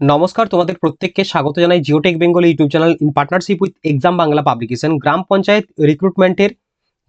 নমস্কার, তোমাদের প্রত্যেককে স্বাগত জানাই Geotech Bengal YouTube channel in partnership with exam Bangla publication গ্রাম পঞ্চায়েত রিক্রুটমেন্টের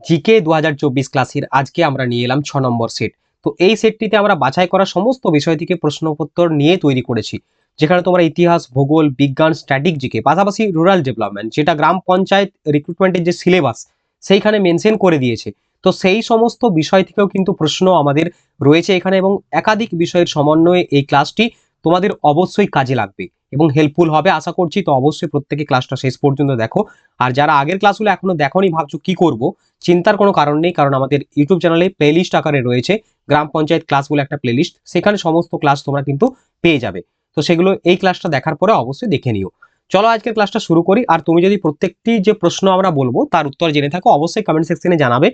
জিকে দু হাজার চব্বিশ ক্লাসের আজকে আমরা নিয়ে এলাম ছ নম্বর সেট তো এই সেটটিতে আমরা বাছাই করা সমস্ত বিষয় থেকে প্রশ্নপত্র নিয়ে তৈরি করেছি, যেখানে তোমরা ইতিহাস, ভূগোল, বিজ্ঞান স্ট্যাটিক জিকে, পাশাপাশি রুরাল ডেভেলপমেন্ট যেটা গ্রাম পঞ্চায়েত রিক্রুটমেন্টের যে সিলেবাস সেইখানে মেনশন করে দিয়েছে। তো সেই সমস্ত বিষয় থেকেও কিন্তু প্রশ্ন আমাদের রয়েছে এখানে এবং একাধিক বিষয়ের সমন্বয়ে এই ক্লাসটি তোমাদের অবশ্যই কাজে লাগবে এবং হেল্পফুল হবে। আশা করছি তো অবশ্যই প্রত্যেকে ক্লাসটা শেষ পর্যন্ত দেখো। আর যারা আগের ক্লাসগুলো এখনও দেখোনি, ভাবছ কি করব? চিন্তার কোনো কারণ নেই, কারণ আমাদের ইউটিউব চ্যানেলে প্লেলিস্ট আকারে রয়েছে। গ্রাম পঞ্চায়েত ক্লাসগুলো একটা প্লেলিস্ট সেখানে সমস্ত ক্লাস তোমরা কিন্তু পেয়ে যাবে। তো সেগুলো এই ক্লাসটা দেখার পরে অবশ্যই দেখে নিও। চলো আজকের ক্লাসটা শুরু করি। আর তুমি যদি প্রত্যেকটি যে প্রশ্ন আমরা বলব, তার উত্তর জেনে থাকো, অবশ্যই কমেন্ট সেকশনে জানাবে।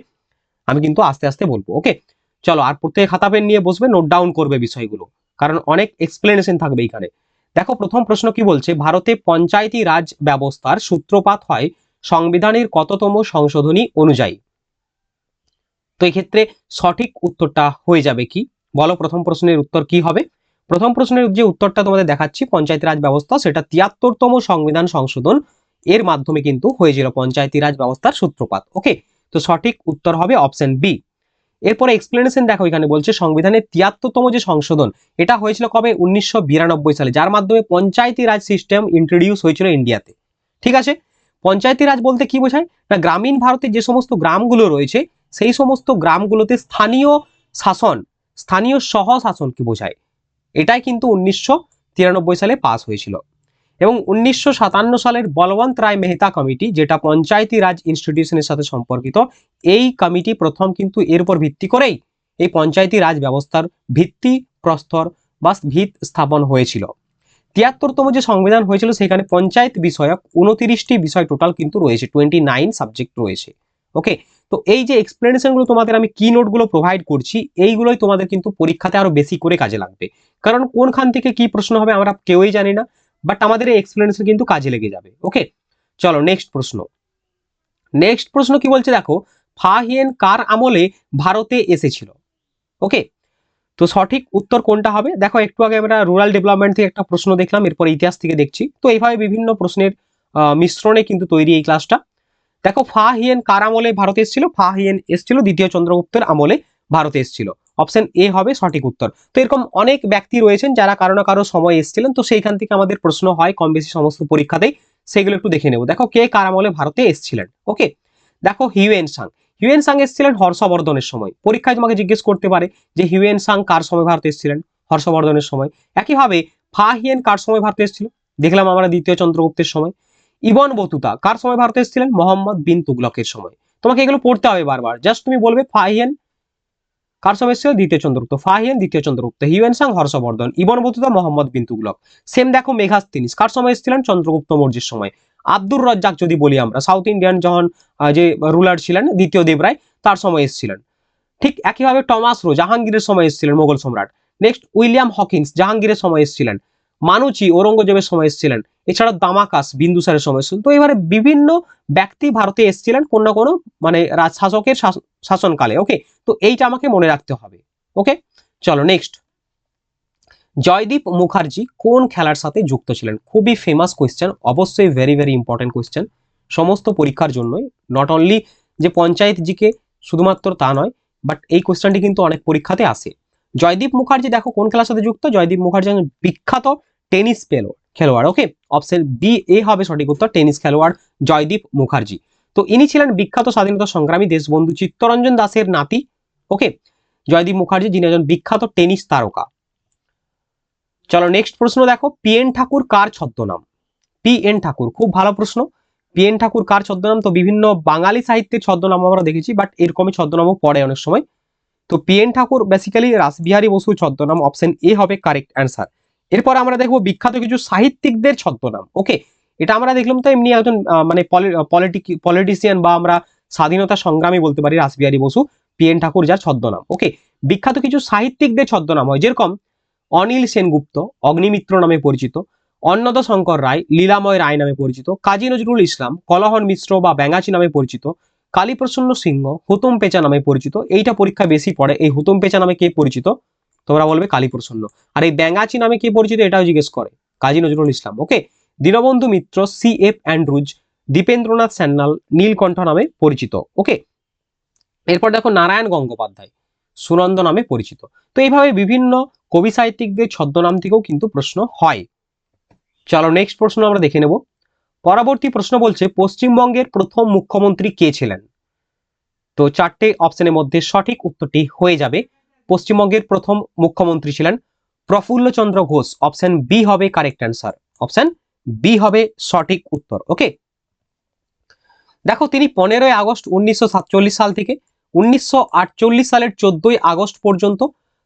আমি কিন্তু আস্তে আস্তে বলব ওকে চলো, আর প্রত্যেকে খাতা, পেন নিয়ে বসবে নোট ডাউন করবে বিষয়গুলো। কারণ অনেক এক্সপ্লেনেশন থাকবে এখানে দেখো, প্রথম প্রশ্ন কি বলছে? ভারতে পঞ্চায়েতি রাজ ব্যবস্থার সূত্রপাত হয় সংবিধানের কততম সংশোধনী অনুযায়ী। তো এক্ষেত্রে সঠিক উত্তরটা হয়ে যাবে কি? বলো, প্রথম প্রশ্নের উত্তর কি হবে? প্রথম প্রশ্নের যে উত্তরটা তোমাদের দেখাচ্ছি, পঞ্চায়েতি রাজ ব্যবস্থা, সেটা তিয়াত্তরতম সংবিধান সংশোধন, এর মাধ্যমে কিন্তু হয়েছিল পঞ্চায়েতি রাজ ব্যবস্থার সূত্রপাত। ওকে তো সঠিক উত্তর হবে অপশন বি এরপরে এক্সপ্লেনেশন দেখো এখানে বলছে, সংবিধানের তিয়াত্তরতম যে সংশোধন, এটা হয়েছিল কবে? উনিশশো বিরানব্বই সালে, যার মাধ্যমে পঞ্চায়েতি রাজ সিস্টেম ইন্ট্রোডিউস হয়েছিল ইন্ডিয়াতে। ঠিক আছে? পঞ্চায়েতি রাজ বলতে কি বোঝায়? না, গ্রামীণ ভারতের যে সমস্ত গ্রামগুলো রয়েছে, সেই সমস্ত গ্রামগুলোতে স্থানীয় শাসন, স্থানীয় সহ শাসন কি বোঝায়? এটাই কিন্তু উনিশশো তিরানব্বই সালে পাস হয়েছিল। এবং উনিশশো সাতান্ন সালের বলবন্ত রায় মেহতা কমিটি, যেটা পঞ্চায়েতি রাজ ইনস্টিটিউশনের সাথে সম্পর্কিত, এই কমিটি প্রথম কিন্তু এর উপর ভিত্তি করেই এই পঞ্চায়েতি রাজ ব্যবস্থার ভিত্তি, প্রস্তর বা ভিত স্থাপন হয়েছিল। তিয়াত্তরতম যে সংবিধান হয়েছিল, সেখানে পঞ্চায়েত বিষয়ক উনতিরিশটি বিষয় টোটাল কিন্তু রয়েছে টোয়েন্টি নাইন সাবজেক্ট রয়েছে। ওকে? তো এই যে এক্সপ্লেনেশনগুলো তোমাদের আমি কি নোটগুলো প্রোভাইড করছি, এইগুলোই তোমাদের কিন্তু পরীক্ষাতে আরও বেশি করে কাজে লাগবে। কারণ কোনখান থেকে কি প্রশ্ন হবে আমরা কেউই জানি না। বাট আমাদের এই এক্সপ্লেনেশন কিন্তু কাজে লেগে যাবে ওকে চলো নেক্সট প্রশ্ন। নেক্সট প্রশ্ন কি বলছে দেখো, ফাহিয়েন কার আমলে ভারতে এসেছিল ওকে তো সঠিক উত্তর কোনটা হবে? দেখো, একটু আগে আমরা রুরাল ডেভেলপমেন্ট থেকে একটা প্রশ্ন দেখলাম, এরপর ইতিহাস থেকে দেখছি। তো এইভাবে বিভিন্ন প্রশ্নের মিশ্রণে কিন্তু তৈরি এই ক্লাসটা দেখো, ফাহিয়েন কার আমলে ভারতে এসেছিল? ফাহিয়েন এসেছিল দ্বিতীয় চন্দ্রগুপ্তের আমলে ভারতে এসেছিল। অপশন এ হবে সঠিক উত্তর। তো এরকম অনেক ব্যক্তি রয়েছেন যারা কারও না কারও সময় এসেছিলেন, তো সেইখান থেকে আমাদের প্রশ্ন হয় কম বেশি সমস্ত পরীক্ষাতেই। সেগুলো একটু দেখে নেব। দেখো কে কার আমলে ভারতে এসেছিলেন? ওকে দেখো হিউয়েন সাং হিউয়েন সাং এসেছিলেন হর্ষবর্ধনের সময়। পরীক্ষায় তোমাকে জিজ্ঞেস করতে পারে যে হিউয়েন সাং কার সময় ভারতে এসেছিলেন? হর্ষবর্ধনের সময়। একইভাবে ফা হিয়েন কার সময় ভারতে এসেছিল? দেখলাম আমরা দ্বিতীয় চন্দ্রগুপ্তের সময়। ইবন বতুতা কার সময় ভারতে এসেছিলেন? মোহাম্মদ বিন তুগলকের সময়। তোমাকে এগুলো পড়তে হবে বারবার। জাস্ট তুমি বলবে ফাহিয়েন কার এসেছিল? দ্বিতীয় চন্দ্রগুপ্ত। ফাহিয়ান, দ্বিতীয় Chandragupta. Hiuen Tsang, Harshavardhana. Ibn Battuta, Mohammad bin Tughlaq. Same দেখো মেঘাস্তিনিস। কার সময় এসেছিলেন? চন্দ্রগুপ্ত মৌর্যের সময়। আব্দুর রজ্জাক যদি বলি আমরা সাউথ ইন্ডিয়ান যখন যে রুলার ছিলেন, দ্বিতীয় দেব রায় তার সময় এসেছিলেন। ঠিক একইভাবে টমাস রো, জাহাঙ্গীরের সময় এসেছিলেন, মোগল সম্রাট। নেক্সট উইলিয়াম হকিন্স, জাহাঙ্গীরের সময় এসেছিলেন। মানুচি ঔরঙ্গজেবের সময় এসেছিলেন। এছাড়া দামাকাস, বিন্দুসারের সময় তো এবারে বিভিন্ন ব্যক্তি ভারতে এসেছিলেন কোন না কোনো মানে রাজ- শাসকের শাসনকালে ওকে তো এইটা আমাকে মনে রাখতে হবে ওকে চলো নেক্সট জয়দীপ মুখার্জি কোন খেলার সাথে যুক্ত ছিলেন? খুবই ফেমাস কোয়েশ্চেন অবশ্যই ভেরি ভেরি ইম্পর্টেন্ট কোয়েশ্চেন সমস্ত পরীক্ষার জন্যই নট অনলি যে পঞ্চায়েত জিকে শুধুমাত্র তা নয় বাট এই কোয়েশ্চেনটি কিন্তু অনেক পরীক্ষাতে আসে। জয়দীপ মুখার্জি, দেখো কোন খেলার সাথে যুক্ত? জয়দীপ মুখার্জি বিখ্যাত টেনিস পেল খেলোয়াড় ওকে অপশন বি এ হবে সঠিক উত্তর, টেনিস খেলোয়াড় জয়দীপ মুখার্জি। তো ইনি ছিলেন বিখ্যাত স্বাধীনতা সংগ্রামী দেশবন্ধু চিত্তরঞ্জন দাসের নাতি ওকে জয়দীপ মুখার্জি, যিনি একজন বিখ্যাত টেনিস তারকা। চলো নেক্সট প্রশ্ন দেখো পি এন ঠাকুর কার ছদ্মনাম? পি এন ঠাকুর, খুব ভালো প্রশ্ন। পি এন ঠাকুর কার ছদ্মনাম? তো বিভিন্ন বাঙালি সাহিত্যের ছদ্মনাম আমরা দেখেছি বাট এরকমই ছদ্মনামও পড়ে অনেক সময়। তো P N Thakur basically Rashbehari Bose ছদ্মনাম অপশন এ হবে কারেক্ট অ্যান্সার এরপর আমরা দেখব বিখ্যাত কিছু সাহিত্যিকদের ছদ্মনাম। ওকে এটা আমরা দেখলাম তো এমনি একজন মানে পলিটিক পলিটিশিয়ান বা আমরা স্বাধীনতা সংগ্রামী বলতে পারি রাসবিহারী বসু পি এন ঠাকুর যার ছদ্মনাম। ওকে বিখ্যাত কিছু সাহিত্যিকদের ছদ্মনাম হয় যেরকম অনিল সেনগুপ্ত, অগ্নিমিত্র নামে পরিচিত, অন্নদ শঙ্কর রায়, লীলাময় রায় নামে পরিচিত, কাজী নজরুল ইসলাম কলহন মিশ্র বা ব্যাঙাচি নামে পরিচিত, কালীপ্রসন্ন সিংহ, হুতুম পেঁচা নামে পরিচিত, এইটা পরীক্ষা বেশি পড়ে, এই হুতুম পেঁচা নামে কে পরিচিত? তোমরা বলবে কালীপ্রসন্ন আর এই ব্যাঙাচি নামে কে পরিচিত এটাও জিজ্ঞেস করে, Kazi Nazrul Islam. Okay Dinabandhu Mitra C F Andrews Dipendranath Sanyal Nilkantha নামে পরিচিত। ওকে এরপর দেখো নারায়ণ গঙ্গোপাধ্যায়, সুনন্দ নামে পরিচিত। তো এইভাবে বিভিন্ন কবি সাহিত্যিকদের ছদ্মনাম থেকেও কিন্তু প্রশ্ন হয়। চলো নেক্সট প্রশ্ন আমরা দেখে নেব। পরবর্তী প্রশ্ন বলছে, পশ্চিমবঙ্গের প্রথম মুখ্যমন্ত্রী কে ছিলেন? তো চারটে অপশনের মধ্যে সঠিক উত্তরটি হয়ে যাবে। পশ্চিমবঙ্গের প্রথম মুখ্যমন্ত্রী ছিলেন প্রফুল্ল চন্দ্র ঘোষ। অপশন বি হবে কারেক্ট অ্যান্সার অপশন বি হবে সঠিক উত্তর। ওকে দেখো, তিনি পনেরোই আগস্ট উনিশশো সাতচল্লিশ সাল থেকে উনিশশো আটচল্লিশ সালের চোদ্দই আগস্ট পর্যন্ত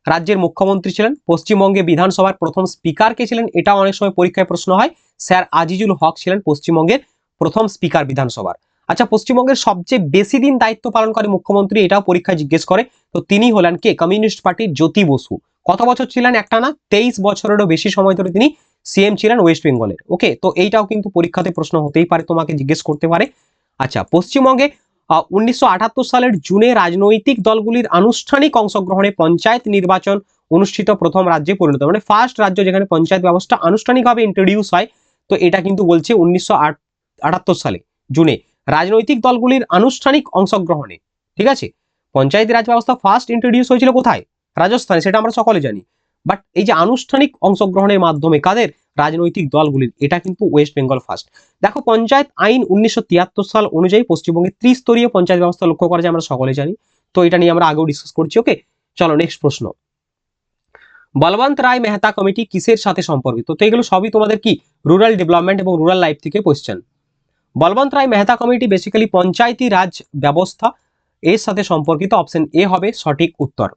রাজ্যের মুখ্যমন্ত্রী ছিলেন। পশ্চিমবঙ্গে বিধানসভার প্রথম স্পিকার কে ছিলেন? এটা অনেক সময় পরীক্ষায় প্রশ্ন হয়। স্যার আজিজুল হক ছিলেন পশ্চিমবঙ্গের প্রথম স্পিকার বিধানসভার। আচ্ছা পশ্চিমবঙ্গের সবচেয়ে বেশি দিন দায়িত্ব পালন করে মুখ্যমন্ত্রী এটাও পরীক্ষায় জিজ্ঞেস করে। তো তিনি হলেন কে? কমিউনিস্ট পার্টির জ্যোতি বসু। কত বছর ছিলেন একটা না তেইশ বছরেরও বেশি সময় ধরে তিনি সিএম ছিলেন ওয়েস্ট বেঙ্গলের। ওকে? তো এইটাও কিন্তু পরীক্ষাতে প্রশ্ন হতেই পারে, তোমাকে জিজ্ঞেস করতে পারে। আচ্ছা পশ্চিমবঙ্গে উনিশশো আটাত্তর সালের জুনে রাজনৈতিক দলগুলির আনুষ্ঠানিক অংশগ্রহণে পঞ্চায়েত নির্বাচন অনুষ্ঠিত প্রথম রাজ্যে পরিণত। মানে ফার্স্ট রাজ্য যেখানে পঞ্চায়েত ব্যবস্থা আনুষ্ঠানিকভাবে ইন্ট্রোডিউস হয়, তো এটা কিন্তু বলছে উনিশশো সালে, জুনে। রাজনৈতিক দলগুলির আনুষ্ঠানিক অংশগ্রহণে। ঠিক আছে? পঞ্চায়েত রাজ ব্যবস্থা ফার্স্ট ইন্ট্রোডিউস হয়েছিল কোথায়? রাজস্থানে, সেটা আমরা সকলে জানি। বাট এই যে আনুষ্ঠানিক অংশগ্রহণের মাধ্যমে কাদের? রাজনৈতিক দলগুলির। এটা কিন্তু ওয়েস্ট বেঙ্গল ফার্স্ট দেখো, পঞ্চায়েত আইন উনিশশো তিয়াত্তর সাল অনুযায়ী পশ্চিমবঙ্গে ত্রিস্তরীয় পঞ্চায়েত ব্যবস্থা লক্ষ্য করা যায়, আমরা সকলে জানি। তো এটা নিয়ে আমরা আগেও ডিসকাস করছি ওকে চলো নেক্সট প্রশ্ন। বলবন্ত রায় মেহতা কমিটি কিসের সাথে সম্পর্কিত? তো এগুলো সবই তোমাদের কি? রুরাল ডেভেলপমেন্ট এবং রুরাল লাইফ থেকে question Balwant Rai Mehta committee basically Panchayati Raj ব্যবস্থা এর সাথে সম্পর্কিত অপশন এ হবে সঠিক উত্তর।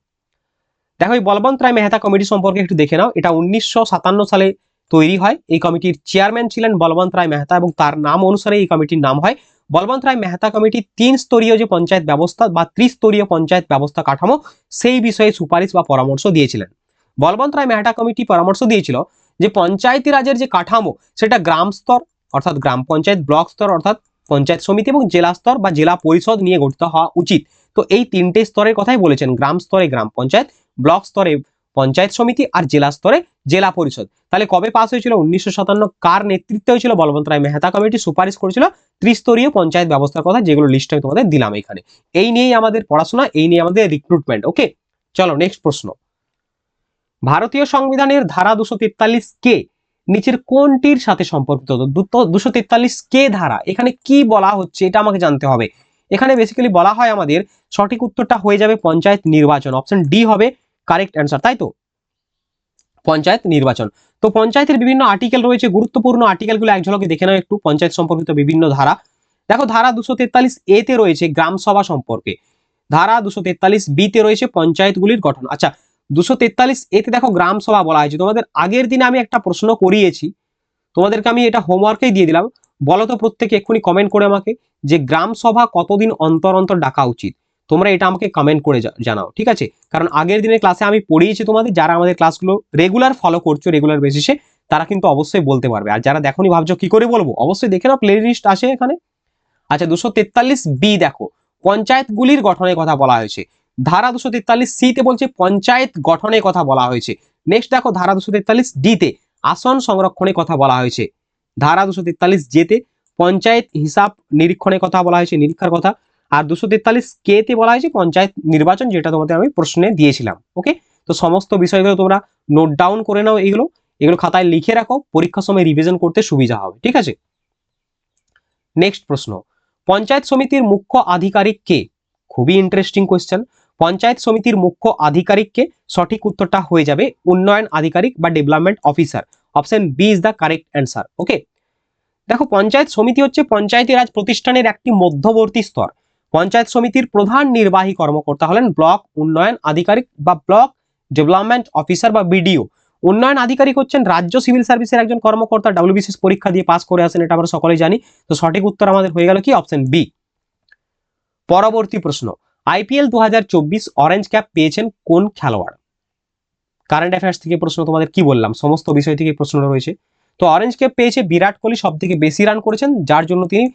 দেখো, এই বলবন্ত রায় মেহতা কমিটি সম্পর্কে একটু দেখে নাও। এটা উনিশশো সাতান্ন সালে তৈরি হয়। এই কমিটির চেয়ারম্যান ছিলেন বলবন্ত রায় মেহতা এবং তার নাম অনুসারে এই কমিটির নাম হয়। বলবন্ত রায় মেহতা কমিটি তিন স্তরীয় যে পঞ্চায়েত ব্যবস্থা বা ত্রিস্তরীয় পঞ্চায়েত ব্যবস্থা কাঠামো, সেই বিষয়ে সুপারিশ বা পরামর্শ দিয়েছিলেন। বলবন্ত রায় মেহতা কমিটি পরামর্শ দিয়েছিল যে পঞ্চায়েতি রাজের যে কাঠামো, সেটা গ্রাম স্তর অর্থাৎ গ্রাম পঞ্চায়েত, ব্লক স্তর অর্থাৎ পঞ্চায়েত সমিতি এবং জেলা স্তর বা জেলা পরিষদ নিয়ে গঠিত হওয়া উচিত। তো এই তিনটে স্তরের কথাই বলেছেন, গ্রাম স্তরে গ্রাম পঞ্চায়েত, ব্লক স্তরে পঞ্চায়েত সমিতি আর জেলা স্তরে জেলা পরিষদ। তাহলে কবে পাস হয়েছিল? উনিশশো সাতান্ন কার নেতৃত্বে হয়েছিল? বলবন্ত রায় মেহতা কমিটি সুপারিশ করেছিল ত্রিস্তরীয় পঞ্চায়েত ব্যবস্থার কথা যেগুলো লিস্ট আমি তোমাদের দিলাম এখানে। এই নিয়েই আমাদের পড়াশোনা, এই নিয়ে আমাদের রিক্রুটমেন্ট ওকে চলো নেক্সট প্রশ্ন। ভারতীয় সংবিধানের ধারা দুশো তেতাল্লিশ কে নিচের কোনটির সাথে সম্পর্কিত? দুশো তেতাল্লিশ কে ধারা। এখানে কি বলা হচ্ছে এটা আমাকে জানতে হবে। এখানে বেসিক্যালি বলা হয় আমাদের সঠিক উত্তরটা হয়ে যাবে পঞ্চায়েত নির্বাচন। অপশন ডি হবে কারেক্ট অ্যান্সার তাই তো? পঞ্চায়েত নির্বাচন। তো পঞ্চায়েতের বিভিন্ন আর্টিকেল রয়েছে, গুরুত্বপূর্ণ আর্টিকেলগুলো এক ঝলকে দেখে নাও একটু, পঞ্চায়েত সম্পর্কিত বিভিন্ন ধারা। দেখো, ধারা দুশো তেতাল্লিশ এ তে রয়েছে গ্রাম সভা সম্পর্কে। ধারা দুশো তেতাল্লিশ বি তে রয়েছে পঞ্চায়েতগুলির গঠন। আচ্ছা দুশো তেতাল্লিশ এতে দেখো গ্রাম সভা বলা হয়েছে। তোমাদের আগের দিনে আমি একটা প্রশ্ন করিয়েছি। তোমাদেরকে আমি এটা হোমওয়ার্কেই দিয়ে দিলাম। বলো তো প্রত্যেকে এক্ষুনি কমেন্ট করে আমাকে যে গ্রাম সভা কতদিন অন্তর অন্তর ডাকা উচিত? তোমরা এটা আমাকে কমেন্ট করে জানাও, ঠিক আছে? কারণ আগের দিনের ক্লাসে আমি পড়িয়েছি তোমাদের, যারা আমাদের ক্লাসগুলো রেগুলার ফলো করছ রেগুলার বেসিসে তারা কিন্তু অবশ্যই বলতে পারবে। আর যারা দেখোনি ভাবছ কি করে বলব, অবশ্যই দেখে নাও প্লে লিস্ট আসে এখানে। আচ্ছা দুশো তেতাল্লিশ বি দেখো, পঞ্চায়েতগুলির গঠনের কথা বলা হয়েছে। ধারা দুশো তেতাল্লিশ সিতে বলছে পঞ্চায়েত গঠনের কথা বলা হয়েছে। নেক্সট দেখো ধারা দুশো তেতাল্লিশ ডিতে আসন সংরক্ষণের কথা বলা হয়েছে। ধারা দুশো তেতাল্লিশ জেতে পঞ্চায়েত হিসাব নিরীক্ষণের কথা বলা হয়েছে, নিরীক্ষার কথা। আর দুশো তেতাল্লিশ কে তে বলা হয়েছে পঞ্চায়েত নির্বাচন, যেটা তোমাদের আমি প্রশ্নে দিয়েছিলাম। ওকে তো সমস্ত বিষয়গুলো তোমরা নোট ডাউন করে নাও এগুলো এগুলো খাতায় লিখে রাখো, পরীক্ষার সময় রিভিশন করতে সুবিধা হবে। ঠিক আছে? নেক্সট প্রশ্ন। পঞ্চায়েত সমিতির মুখ্য আধিকারিক কে? খুবই ইন্টারেস্টিং কোয়েশ্চেন পঞ্চায়েত সমিতির মুখ্য আধিকারিককে সঠিক উত্তরটা হয়ে যাবে উন্নয়ন আধিকারিক বা development officer option B is the correct answer okay দেখো, পঞ্চায়েত সমিতি হচ্ছে পঞ্চায়েতি রাজ প্রতিষ্ঠানের একটি মধ্যবর্তী স্তর। পঞ্চায়েত সমিতির প্রধান নির্বাহী কর্মকর্তা হলেন ব্লক উন্নয়ন আধিকারিক বা ব্লক ডেভেলপমেন্ট অফিসার বা বিডিও উন্নয়ন আধিকারিক হচ্ছেন রাজ্য সিভিল সার্ভিসের একজন কর্মকর্তা ডাব্লিউবিসিএস পরীক্ষা দিয়ে পাস করে আসেন, এটা আমরা সকলেই জানি। তো সঠিক উত্তর আমাদের হয়ে গেল কি? অপশন বি পরবর্তী প্রশ্ন। আইপিএল দু হাজার চব্বিশ অরেঞ্জ ক্যাপ পেয়েছেন কোন খেলোয়াড়? কারেন্ট অ্যাফেয়ার্স থেকে প্রশ্ন তোমাদের কি বললাম? সমস্ত বিষয় থেকে প্রশ্ন রয়েছে। তো অরেঞ্জ ক্যাপ পেয়েছে বিরাট কোহলি সব থেকে বেশি রান করেছেন, যার জন্য তিনি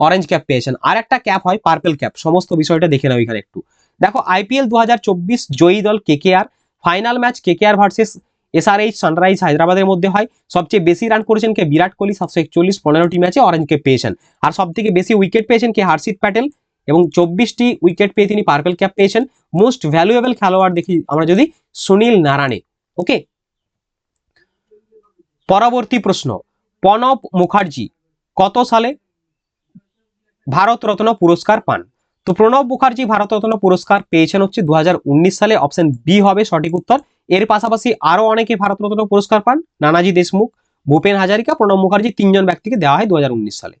অরেঞ্জ ক্যাপ পেয়েছেন। আর একটা ক্যাপ হয় পার্পেল ক্যাপ সমস্ত বিষয়টা দেখে নাও এখানে একটু। দেখো, আইপিএল দু হাজার চব্বিশ জয়ী দল KKR final match KKR versus SRH Sunrise হায়দ্রাবাদের মধ্যে হয়। সবচেয়ে বেশি রান করেছেন কে? বিরাট কোহলি, সাতশো একচল্লিশ, পনেরোটি ম্যাচে অরেঞ্জকে পেয়েছেন। আর সব থেকে বেশি উইকেট পেয়েছেন কে? হার্ষিত প্যাটেল এবং চব্বিশটি উইকেট পেয়ে তিনি পার্পেল ক্যাপ পেয়েছেন। মোস্ট ভ্যালুয়েবল খেলোয়াড় দেখি আমরা যদি সুনীল নারায়ণে ওকে পরবর্তী প্রশ্ন, প্রণব মুখার্জি কত সালে ভারতরত্ন পুরস্কার পান? তো প্রণব মুখার্জি ভারতরত্ন পুরস্কার পেয়েছেন হচ্ছে দু হাজার উনিশ সালে অপশন বি হবে সঠিক উত্তর। এর পাশাপাশি আরও অনেকে ভারতরত্ন পুরস্কার পান, নানাজি দেশমুখ, ভূপেন হাজারিকা, প্রণব মুখার্জি তিনজন ব্যক্তিকে দেওয়া হয় দু হাজার উনিশ সালে।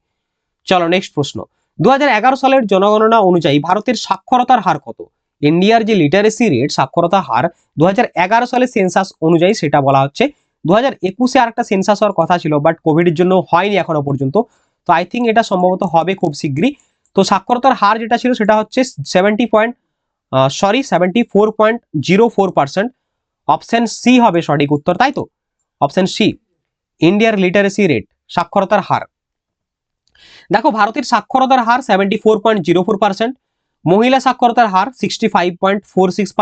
চলো নেক্সট প্রশ্ন দু হাজার এগারো সালের জনগণনা অনুযায়ী ভারতের সাক্ষরতার হার কত? ইন্ডিয়ার যে লিটারেসি রেট সাক্ষরতা হার দু সালে সেন্সাস অনুযায়ী সেটা বলা হচ্ছে। দু হাজার একুশে আর একটা সেন্সাস হওয়ার কথা ছিল বাট কোভিডের জন্য হয়নি এখনও পর্যন্ত। তো আই থিঙ্ক এটা সম্ভবত হবে খুব শীঘ্রই। তো সাক্ষরতার হার যেটা ছিল সেটা হচ্ছে seventy point sorry seventy four point zero four percent option C হবে সঠিক উত্তর, তাই তো? অপশন সি ইন্ডিয়ার লিটারেসি রেট সাক্ষরতার হার। দেখো ভারতের সাক্ষরতার হার seventy four point zero four percent মহিলা সাক্ষরতার হার sixty five point four six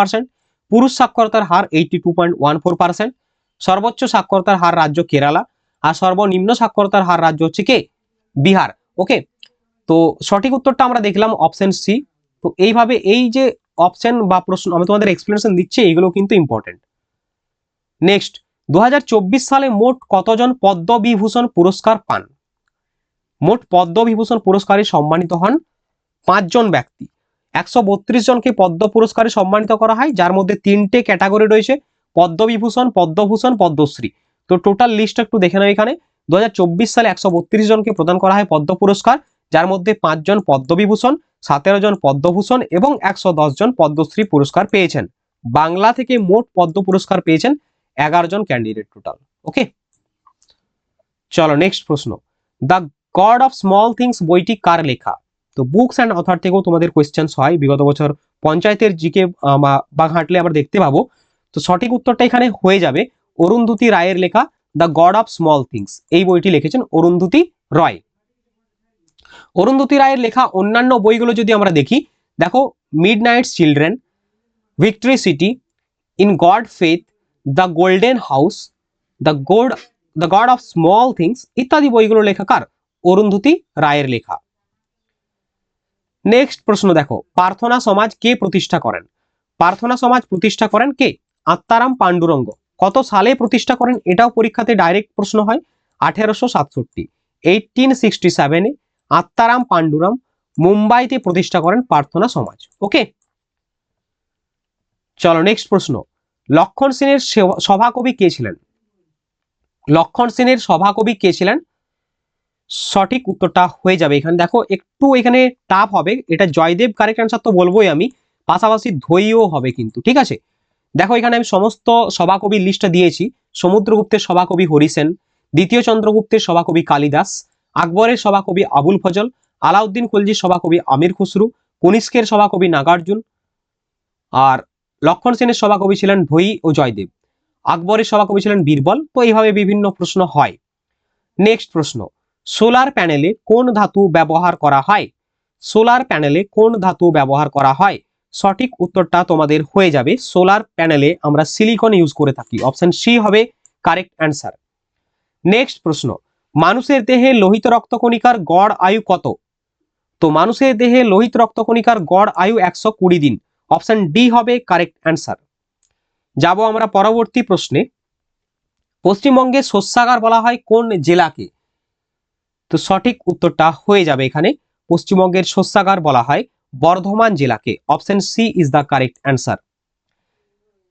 পুরুষ সাক্ষরতার হার eighty two point one four percent সর্বোচ্চ সাক্ষরতার হার রাজ্য কেরালা, আর সর্বনিম্ন সাক্ষরতার হার রাজ্য হচ্ছে কে? বিহার। ওকে তো সঠিক উত্তরটা আমরা দেখলাম অপশন সি তো এইভাবে এই যে অপশন বা প্রশ্ন, আমি তোমাদের এক্সপ্লেনেশন দিচ্ছি, এইগুলো কিন্তু ইম্পর্টেন্ট নেক্সট দু হাজার চব্বিশ সালে মোট কতজন পদ্মবিভূষণ পুরস্কার পান? মোট পদ্মবিভূষণ পুরস্কারে সম্মানিত হন পাঁচজন ব্যক্তি। একশো বত্রিশ জনকে পদ্ম পুরস্কারে সম্মানিত করা হয়, যার মধ্যে তিনটে ক্যাটাগরি রয়েছে, পদ্মবিভূষণ, পদ্মভূষণ, পদ্মশ্রী। তো টোটাল লিস্ট একটু দেখে নাও এখানে। দু হাজার চব্বিশ সালে একশো বত্রিশ জনকে প্রদান করা হয় পদ্ম পুরস্কার, যার মধ্যে পাঁচজন পদ্মবিভূষণ, সতেরো জন পদ্মভূষণ এবং একশো দশ জন পদ্মশ্রী পুরস্কার পেয়েছেন। বাংলা থেকে মোট পদ্ম পুরস্কার পেয়েছেন এগারো জন ক্যান্ডিডেট টোটাল ওকে চলো নেক্সট প্রশ্ন। The God of small things বইটি কার লেখা? তো বুকস অ্যান্ড অথার থেকেও তোমাদের কোয়েশ্চেন্স হয়। বিগত বছর পঞ্চায়েতের জিকে বা ঘাঁটলে আমরা দেখতে পাবো। তো সঠিক উত্তরটা এখানে হয়ে যাবে অরুন্ধতী রায়ের লেখা the God of small things এই বইটি লিখেছেন অরুন্ধতী রয়। অরুন্ধতী রায়ের লেখা অন্যান্য বইগুলো যদি আমরা দেখি, দেখো midnight's children victory city in God faith the golden house the God the God of small things ইত্যাদি বইগুলো লেখা কার? অরুন্ধতী রায়ের লেখা। নেক্সট প্রশ্ন দেখো, প্রার্থনা সমাজ কে প্রতিষ্ঠা করেন? প্রার্থনা সমাজ প্রতিষ্ঠা করেন কে? আত্মারাম পাণ্ডুরঙ্গ। কত সালে প্রতিষ্ঠা করেন? এটাও পরীক্ষাতে ডাইরেক্ট প্রশ্ন হয়, আঠেরোশো সাতষট্টি। এইটিন সিক্সটি সেভেনে আত্মারাম পাণ্ডুরাম মুম্বাইতে প্রতিষ্ঠা করেন প্রার্থনা সমাজ। ওকে চলো নেক্সট প্রশ্ন। লক্ষণ সেনের সভাকবি কে ছিলেন? লক্ষণ সেনের সভাকবি কে ছিলেন? সঠিক উত্তরটা হয়ে যাবে। এখানে দেখো, একটু এখানে টাফ হবে। এটা জয়দেব কারেক্ট অ্যান্সার তো বলবোই আমি। পাশাপাশি ধৈও হবে কিন্তু, ঠিক আছে? দেখো, এখানে আমি সমস্ত সভাকবির লিস্টটা দিয়েছি। সমুদ্রগুপ্তের সভাকবি হরিসেন, দ্বিতীয় চন্দ্রগুপ্তের সভাকবি কালিদাস, আকবরের সভাকবি আবুল ফজল, আলাউদ্দিন খলজির সভাকবি আমির খুসরু, কনিষ্কের সভাকবি নাগার্জুন, আর লক্ষণ সেনের সভাকবি ছিলেন ধৈ ও জয়দেব। আকবরের সভাকবি ছিলেন বীরবল। তো এইভাবে বিভিন্ন প্রশ্ন হয়। নেক্সট প্রশ্ন। সোলার প্যানেলে কোন ধাতু ব্যবহার করা হয়? সোলার প্যানেলে কোন ধাতু ব্যবহার করা হয়? সঠিক উত্তরটা তোমাদের হয়ে যাবে। সোলার প্যানেলে আমরা সিলিকন ইউজ করে থাকি। অপশন সি হবে কারেক্ট অ্যান্সার নেক্সট প্রশ্ন, মানুষের দেহে লোহিত রক্তকণিকার গড় আয়ু কত? তো মানুষের দেহে লোহিত রক্তকণিকার গড় আয়ু একশো কুড়ি দিন। অপশন ডি হবে কারেক্ট অ্যান্সার যাব আমরা পরবর্তী প্রশ্নে। পশ্চিমবঙ্গে শস্যাগার বলা হয় কোন জেলাকে? তো সঠিক উত্তরটা হয়ে যাবে এখানে। পশ্চিমবঙ্গের শস্যাগার বলা হয় বর্ধমান জেলাকে। Option C is the correct answer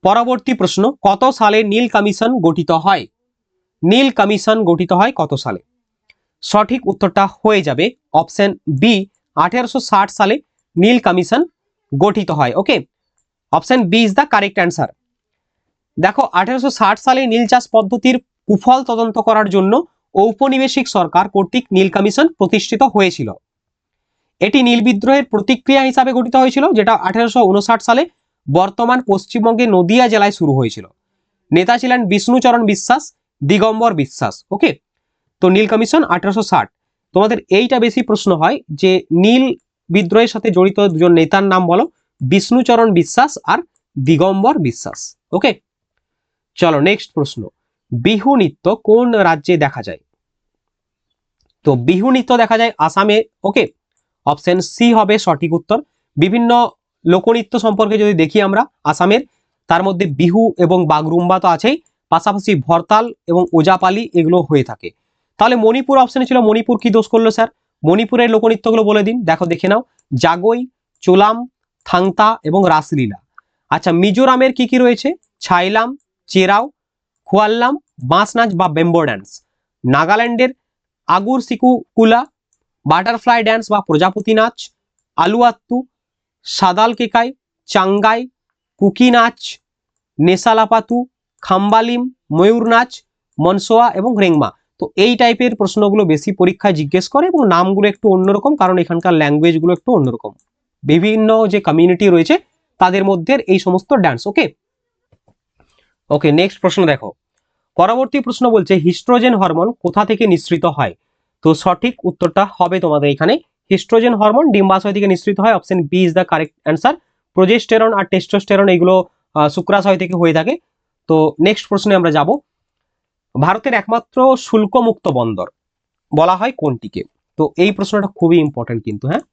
পরবর্তী প্রশ্ন, কত সালে নীল কমিশন গঠিত হয়? নীল কমিশন গঠিত হয় কত সালে? সঠিক উত্তরটা হয়ে যাবে অপশন বি আঠেরোশো ষাট সালে নীল কমিশন গঠিত হয়। Okay option B is the correct answer দেখো, আঠেরোশো সালে নীল চাষ পদ্ধতির কুফল তদন্ত করার জন্য ঔপনিবেশিক সরকার কর্তৃক নীল কমিশন প্রতিষ্ঠিত হয়েছিল। এটি নীল বিদ্রোহের প্রতিক্রিয়া হিসাবে গঠিত হয়েছিল, যেটা আঠেরোশো সালে বর্তমান পশ্চিমবঙ্গে নদিয়া জেলায় শুরু হয়েছিল। নেতা ছিলেন বিষ্ণুচরণ বিশ্বাস, দিগম্বর বিশ্বাস, ওকে? তো নীল কমিশন আঠেরোশো তোমাদের এইটা বেশি প্রশ্ন হয় যে নীল বিদ্রোহের সাথে জড়িত দুজন নেতার নাম বলো, বিষ্ণুচরণ বিশ্বাস আর দিগম্বর বিশ্বাস, ওকে? চলো নেক্সট প্রশ্ন। বিহু নৃত্য কোন রাজ্যে দেখা যায়? তো বিহু নৃত্য দেখা যায় আসামে ওকে অপশন সি হবে সঠিক উত্তর। বিভিন্ন লোকনৃত্য সম্পর্কে যদি দেখি আমরা আসামের, তার মধ্যে বিহু এবং বাগরুম্বা তো আছেই, পাশাপাশি ভরতাল এবং ওজাপালি এগুলো হয়ে থাকে। তাহলে মণিপুর অপশনে ছিল, মণিপুর কি দোষ করল স্যার মণিপুরের লোকনৃত্যগুলো বলে দিন, দেখো, দেখে নাও। জাগই, চোলাম, থাংতা এবং রাসলীলা। আচ্ছা মিজোরামের কি কি রয়েছে? ছাইলাম, চেরাও খুয়াল্লাম বাঁশ নাচ বা বেম্বো ড্যান্স নাগাল্যান্ডের আগুর সিকু কুলা বাটারফ্লাই ড্যান্স বা প্রজাপতি নাচ। আলুয়াত্তু সাদাল কেকাই চাঙ্গাই, কুকি নাচ। নেসালাপাতু খাম্বালিম, ময়ূর নাচ, মনসোয়া এবং রেংমা। তো এই টাইপের প্রশ্নগুলো বেশি পরীক্ষায় জিজ্ঞেস করে এবং নামগুলো একটু অন্যরকম, কারণ এখানকার ল্যাঙ্গুয়েজগুলো একটু অন্যরকম। বিভিন্ন যে কমিউনিটি রয়েছে, তাদের মধ্যে এই সমস্ত ডান্স ওকে ওকে নেক্সট প্রশ্ন দেখো। পরবর্তী প্রশ্ন বলছে হিস্ট্রোজেন হরমোন কোথা থেকে নিঃসৃত হয়? তো সঠিক উত্তরটা হবে তোমাদের এখানে। হিস্ট্রোজেন হরমোন ডিম্বাশয় থেকে নিঃসৃত হয় option B is the correct answer progesterone R testosterone এগুলো শুক্রাশয় থেকে হয়ে থাকে। তো নেক্সট প্রশ্নে আমরা যাব। ভারতের একমাত্র শুল্কমুক্ত বন্দর বলা হয় কোনটিকে? তো এই প্রশ্নটা খুবই ইম্পর্টেন্ট কিন্তু হ্যাঁ?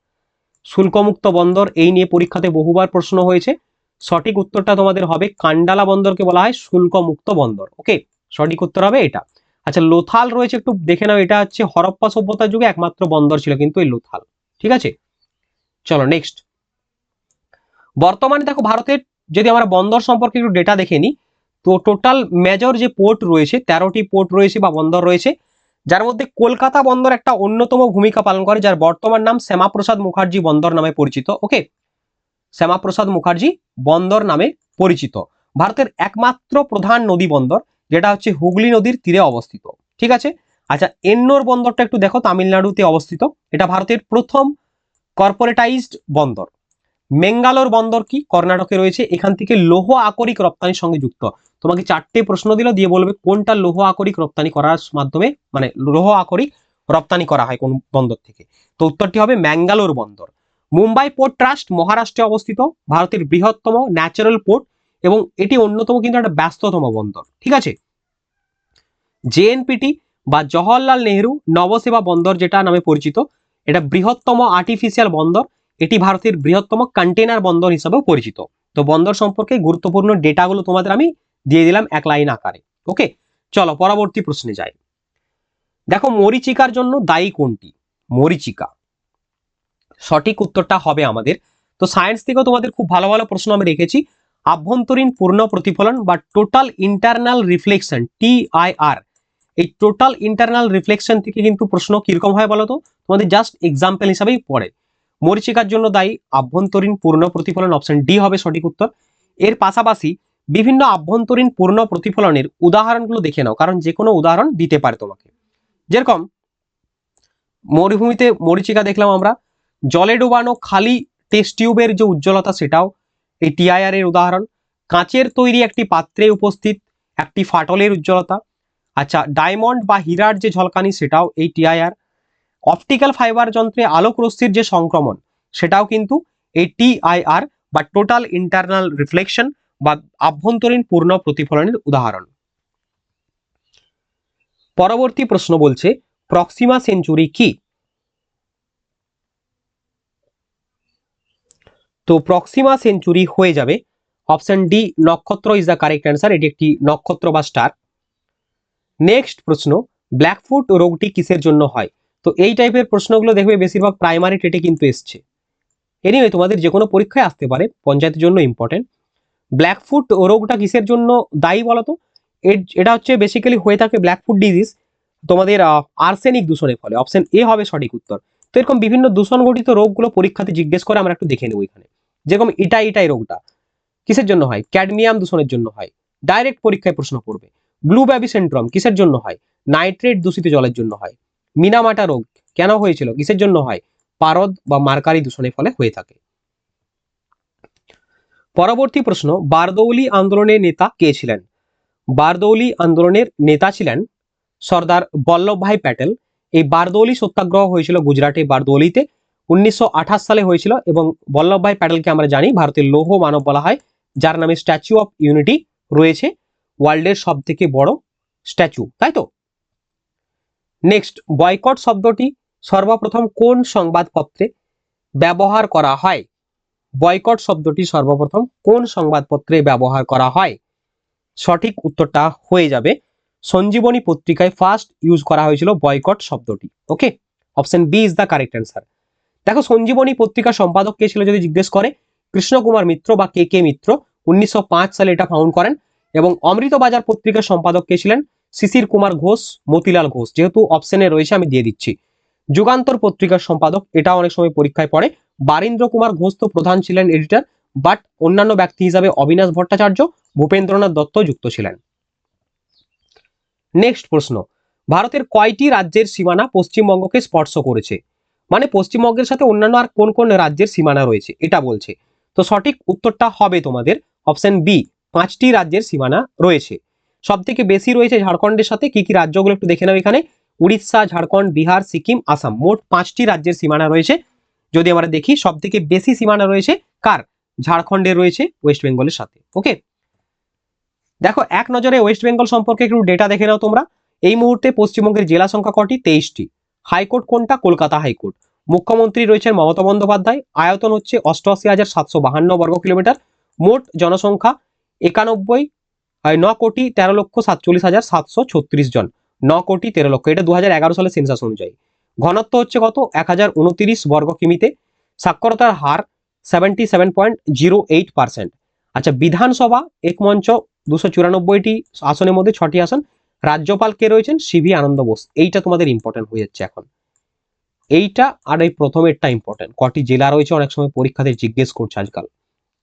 শুল্কমুক্ত বন্দর এই নিয়ে পরীক্ষাতে বহুবার প্রশ্ন হয়েছে। সঠিক উত্তরটা তোমাদের হবে, কান্ডালা বন্দরকে বলা হয় শুল্কমুক্ত বন্দর। ওকে সঠিক উত্তর হবে এটা। আচ্ছা লোথাল রয়েছে, একটু দেখে নাও, এটা হচ্ছে হরপ্পা সভ্যতার যুগে একমাত্র বন্দর ছিল কিন্তু এই লোথাল, ঠিক আছে? চলো নেক্সট বর্তমানে দেখো ভারতের, যদি আমরা বন্দর সম্পর্কে একটু ডেটা দেখে নিই, তো টোটাল মেজর যে পোর্ট রয়েছে, তেরোটি পোর্ট রয়েছে বা বন্দর রয়েছে, যার মধ্যে কলকাতা বন্দর একটা অন্যতম ভূমিকা পালন করে, যার বর্তমান নাম শ্যামাপ্রসাদ মুখার্জি বন্দর নামে পরিচিত ওকে শ্যামাপ্রসাদ মুখার্জি বন্দর নামে পরিচিত। ভারতের একমাত্র প্রধান নদী বন্দর যেটা হচ্ছে হুগলি নদীর তীরে অবস্থিত। ঠিক আছে? আচ্ছা এন্নোর বন্দরটা একটু দেখো, তামিলনাড়ুতে অবস্থিত। এটা ভারতের প্রথম কর্পোরেটাইজড বন্দর। মেঙ্গালোর বন্দর কি? কর্ণাটকে রয়েছে। এখান থেকে লৌহ আকরিক রপ্তানির সঙ্গে যুক্ত। তোমাকে চারটে প্রশ্ন দিল, দিয়ে বলবে কোনটা লৌহ আকরিক রপ্তানি করার মাধ্যমে মানে লৌহ আকরিক রপ্তানি করা হয় কোন বন্দর থেকে? তো উত্তরটি হবে ম্যাঙ্গালোর বন্দর। মুম্বাই পোর্ট ট্রাস্ট মহারাষ্ট্রে অবস্থিত। ভারতের বৃহত্তম ন্যাচারাল পোর্ট এবং এটি অন্যতম কিন্তু একটা ব্যস্ততম বন্দর, ঠিক আছে? জেএনপিটি বা জওহরলাল নেহরু নবসেবা বন্দর যেটা নামে পরিচিত, এটা বৃহত্তম আর্টিফিশিয়াল বন্দর, এটি ভারতের বৃহত্তম কন্টেনার বন্দর হিসাবেও পরিচিত। তো বন্দর সম্পর্কে গুরুত্বপূর্ণ ডেটাগুলো তোমাদের আমি দিয়ে দিলাম এক লাইন আকারে, ওকে? চলো পরবর্তী প্রশ্নে যাই। দেখো, মরিচিকার জন্য দায়ী কোনটি? মরিচিকা। সঠিক উত্তরটা হবে আমাদের। তো সায়েন্স থেকেও তোমাদের খুব ভালো ভালো প্রশ্ন আমি রেখেছি। আভ্যন্তরীণ পূর্ণ প্রতিফলন বা টোটাল ইন্টারনাল রিফ্লেকশন টিআইআর এই টোটাল ইন্টারনাল রিফ্লেকশন থেকে কিন্তু প্রশ্ন কীরকম হয় বলো তো তোমাদের জাস্ট এক্সাম্পল হিসাবেই পড়ে। মরিচিকার জন্য দায়ী, আভ্যন্তরীণ পূর্ণ প্রতিফলন অপশন ডি হবে সঠিক উত্তর। এর পাশাপাশি বিভিন্ন আভ্যন্তরীণ পূর্ণ প্রতিফলনের উদাহরণগুলো দেখে নাও, কারণ যে কোনো উদাহরণ দিতে পারে তোমাকে। যেরকম, মরুভূমিতে মরিচিকা দেখলাম আমরা, জলে ডোবানো খালি টেস্ট টিউবের যে উজ্জ্বলতা সেটাও এই টিআইআর এর উদাহরণ। কাঁচের তৈরি একটি পাত্রে উপস্থিত একটি ফাটলের উজ্জ্বলতা। আচ্ছা ডায়মন্ড বা হীরার যে ঝলকানি, সেটাও এই টিআইআর অপটিক্যাল ফাইবার যন্ত্রে আলোক রশ্মির যে সংক্রমণ, সেটাও কিন্তু এই টিআইআর বা টোটাল ইন্টারনাল রিফ্লেকশন বা আভ্যন্তরীণ পূর্ণ প্রতিফলনের উদাহরণ। পরবর্তী প্রশ্ন বলছে, প্রক্সিমা সেঞ্চুরি কি? তো প্রক্সিমা সেঞ্চুরি হয়ে যাবে। অপশন ডি, নক্ষত্র ইজ দ্য কারেক্ট অ্যান্সার এটি একটি নক্ষত্র বা স্টার নেক্সট প্রশ্ন ব্ল্যাকফুট রোগটি কিসের জন্য হয়? তো এই টাইপের প্রশ্নগুলো দেখবে বেশিরভাগ প্রাইমারি টেটে কিন্তু এসছে। এনিওয়ে তোমাদের যে কোনো পরীক্ষায় আসতে পারে, পঞ্চায়েতের জন্য ইম্পর্টেন্ট ব্ল্যাকফুট রোগটা কিসের জন্য দায়ী বলতো? এটা হচ্ছে বেসিক্যালি হয়ে থাকে ব্ল্যাকফুট ডিজিজ তোমাদের আর্সেনিক দূষণের ফলে। অপশন এ হবে সঠিক উত্তর। তো এরকম বিভিন্ন দূষণ ঘটিত রোগগুলো পরীক্ষাতে জিজ্ঞেস করে আমরা একটু দেখে নেব এখানে। যেরকম ইটা ইটাই রোগটা। কিসের জন্য হয়? ক্যাডমিয়াম দূষণের জন্য হয়। ডাইরেক্ট পরীক্ষায় প্রশ্ন করবে। ব্লু ব্যাবি সিন্ড্রোম কিসের জন্য হয়? নাইট্রেট দূষিত জলের জন্য হয়। মিনামাটা রোগ কেন হয়েছিল? কিসের জন্য হয়? পারদ বা মার্কারি দূষণের ফলে হয়ে থাকে। পরবর্তী প্রশ্ন, বারদৌলি আন্দোলনের নেতা কে ছিলেন? বারদৌলি আন্দোলনের নেতা ছিলেন সর্দার বল্লভভাই প্যাটেল। এই বারদৌলি সত্যাগ্রহ হয়েছিল গুজরাটে বারদৌলিতে। উনিশশো আঠাশ সালে হয়েছিল এবং বল্লভভাই প্যাটেলকে আমরা জানি, ভারতের লৌহ মানব বলা হয়, যার নামে স্ট্যাচু অফ ইউনিটি রয়েছে, ওয়ার্ল্ডের সব থেকে বড় স্ট্যাচু, তাই তো? নেক্সট, বয়কট শব্দটি সর্বপ্রথম কোন সংবাদপত্রে ব্যবহার করা হয়? বয়কট শব্দটি সর্বপ্রথম কোন সংবাদপত্রে ব্যবহার করা হয়? সঠিক উত্তরটা হয়ে যাবে। সঞ্জীবনী পত্রিকায় ফার্স্ট ইউজ করা হয়েছিল বয়কট শব্দটি okay option B is the correct answer দেখো সঞ্জীবনী পত্রিকার সম্পাদক কে ছিল যদি জিজ্ঞেস করে? কৃষ্ণকুমার মিত্র বা কে কে মিত্র? উনিশশো পাঁচ সালে এটা ফাউন্ড করেন। এবং অমৃতবাজার পত্রিকার সম্পাদক কে ছিলেন? শিশির কুমার ঘোষ, মতিলাল ঘোষ। যেহেতু অপশনে রয়েছে, আমি দিয়ে দিচ্ছি। যুগান্তর পত্রিকার সম্পাদক, এটা অনেক সময় পরীক্ষায় পড়ে। বারীন্দ্র কুমার ঘোষ তো প্রধান ছিলেন এডিটর বাট অন্যান্য ব্যক্তি হিসাবে অবিনাশ ভট্টাচার্য, ভূপেন্দ্রনাথ দত্ত যুক্ত ছিলেন। নেক্সট প্রশ্ন। ভারতের কয়টি রাজ্যের সীমানা পশ্চিমবঙ্গকে স্পর্শ করেছে? মানে পশ্চিমবঙ্গের সাথে অন্যান্য আর কোন কোন রাজ্যের সীমানা রয়েছে, এটা বলছে। তো সঠিক উত্তরটা হবে তোমাদের অপশন বি পাঁচটি রাজ্যের সীমানা রয়েছে। সব থেকে বেশি রয়েছে ঝাড়খণ্ডের সাথে, কি কি রাজ্যগুলো একটু দেখে নাও এখানে। উড়িষ্যা, ঝাড়খণ্ড, বিহার, সিকিম, আসাম, মোট পাঁচটি রাজ্যের সীমানা রয়েছে। যদি আমরা দেখি সব থেকে বেশি সীমানা রয়েছে কার? ঝাড়খণ্ডের রয়েছে, ওয়েস্ট বেঙ্গলের সাথে ওকে দেখো, এক নজরে ওয়েস্ট বেঙ্গল সম্পর্কে একটু ডেটা দেখে নাও তোমরা। এই মুহূর্তে পশ্চিমবঙ্গের জেলা সংখ্যা কটি? তেইশটি। হাইকোর্ট কোনটা? Kolkata high court. মুখ্যমন্ত্রী রয়েছেন মমতা বন্দ্যোপাধ্যায়। আয়তন হচ্ছে অষ্টআশি হাজার সাতশো বাহান্ন বর্গ কিলোমিটার। মোট জনসংখ্যা একানব্বই ন কোটি তেরো লক্ষ সাতচল্লিশ হাজার সাতশো ছত্রিশ জন। ন কোটি তেরো লক্ষ। এটা দু হাজার এগারো সালের সেন্সাস অনুযায়ী। ঘনত্ব হচ্ছে কত? এক হাজার উনতিরিশ বর্গ কিমিতে। সাক্ষরতার হার seventy seven point zero eight percent আচ্ছা বিধানসভা এক মঞ্চ দুশো চুরানব্বইটি আসনের মধ্যে ছটি আসন। রাজ্যপাল কে রয়েছেন? সিভি আনন্দ বোস। এইটা তোমাদের ইম্পর্টেন্ট হয়ে যাচ্ছে এখন। এইটা আর এই প্রথমেরটা ইম্পর্টেন্ট কটি জেলা রয়েছে অনেক সময় পরীক্ষাতে জিজ্ঞেস করছে আজকাল।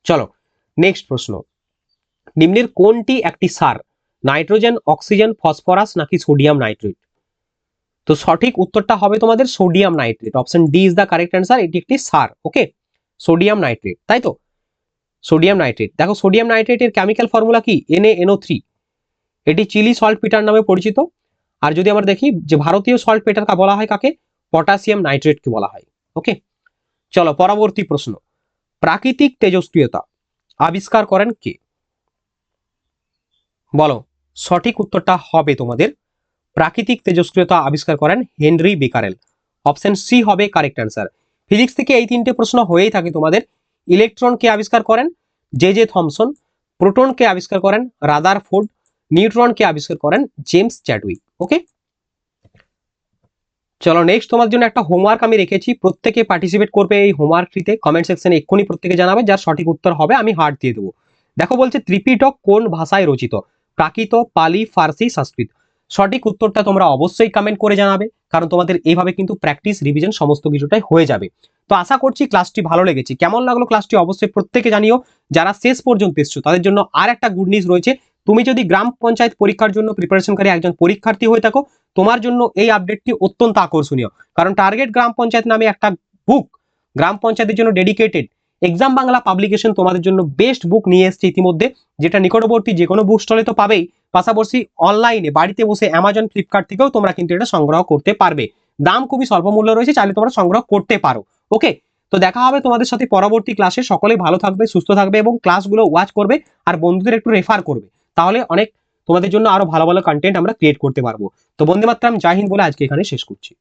চলো নেক্সট প্রশ্ন। নিম্নের কোনটি একটি সার? নাইট্রোজেন, অক্সিজেন, ফসফরাস নাকি সোডিয়াম নাইট্রেট? তো সঠিক উত্তরটা হবে তোমাদের sodium nitrate. Option D is the correct answer এটি একটি সার ওকে সোডিয়াম নাইট্রেট, তাই তো? Sodium nitrate. দেখো, সোডিয়াম নাইট্রেটের কেমিক্যাল ফর্মুলা কি? এনএ থ্রি এটি চিলি সল্ট পিটার নামে পরিচিত। আর যদি আমরা দেখি যে ভারতীয় সল্ট পিটার বলা হয় কাকে? পটাশিয়াম নাইট্রেটকে বলা হয়। ওকে চলো পরবর্তী প্রশ্ন। প্রাকৃতিক তেজস্ক্রিয়তা আবিষ্কার করেন কে? বলো, সঠিক উত্তরটা হবে তোমাদের। প্রাকৃতিক তেজস্ক্রিয়তা আবিষ্কার করেন হেনরি বেকারেল। অপশন সি হবে কারেক্ট অ্যান্সার ফিজিক্স থেকে এই তিনটে প্রশ্ন হয়েই থাকে তোমাদের। ইলেকট্রন কে আবিষ্কার করেন জে জে থমসন প্রোটন কে আবিষ্কার করেন রাদার ফোর্ড নিউট্রনকে আবিষ্কার করেন জেমস চ্যাডউইক ওকে চলো নেক্সট তোমার জন্য একটা হোমওয়ার্ক আমি রেখেছি, প্রত্যেকে পার্টিসিপেট করবে এই হোমওয়ার্কটিতে কমেন্ট সেকশনে এক্ষুনি প্রত্যেকে জানাবে, যার সঠিক উত্তর হবে আমি হার্ট দিয়ে দেবো। দেখো বলছে ত্রিপিটক কোন ভাষায় রচিত? প্রাকৃত, পালি, ফার্সি, সংস্কৃত। সঠিক উত্তরটা তোমরা অবশ্যই কমেন্ট করে জানাবে, কারণ তোমাদের এইভাবে কিন্তু প্র্যাকটিস রিভিশন সমস্ত কিছুটাই হয়ে যাবে। তো আশা করছি ক্লাসটি ভালো লেগেছে। কেমন লাগল ক্লাসটি অবশ্যই প্রত্যেকে জানিও। যারা শেষ পর্যন্ত এসছো, তাদের জন্য আর একটা গুড নিউজ রয়েছে। তুমি যদি গ্রাম পঞ্চায়েত পরীক্ষার জন্য প্রিপারেশনকারী একজন পরীক্ষার্থী হয়ে থাকো, তোমার জন্য এই আপডেটটি অত্যন্ত আকর্ষণীয়। কারণ টার্গেট গ্রাম পঞ্চায়েত নামে একটা বুক গ্রাম পঞ্চায়েতের জন্য ডেডিকেটেড এক্সাম বাংলা পাবলিকেশন তোমাদের জন্য বেস্ট বুক নিয়ে এসছে ইতিমধ্যে, যেটা নিকটবর্তী যে কোনো বুক স্টলে তো পাবেই। পাশাপাশি অনলাইনে বাড়িতে বসে অ্যামাজন ফ্লিপকার্ট থেকেও তোমরা কিন্তু এটা সংগ্রহ করতে পারবে। দাম খুবই স্বল্প মূল্য রয়েছে, চাইলে তোমরা সংগ্রহ করতে পারো। ওকে তো দেখা হবে তোমাদের সাথে পরবর্তী ক্লাসে সকলেই ভালো থাকবে, সুস্থ থাকবে এবং ক্লাসগুলো ওয়াচ করবে, আর বন্ধুদের একটু রেফার করবে। তাহলে অনেক তোমাদের জন্য আরও ভালো ভালো কন্টেন্ট আমরা ক্রিয়েট করতে পারব। তো বন্দে মাত্রাম জাহিন বলে আজকে এখানে শেষ করছি।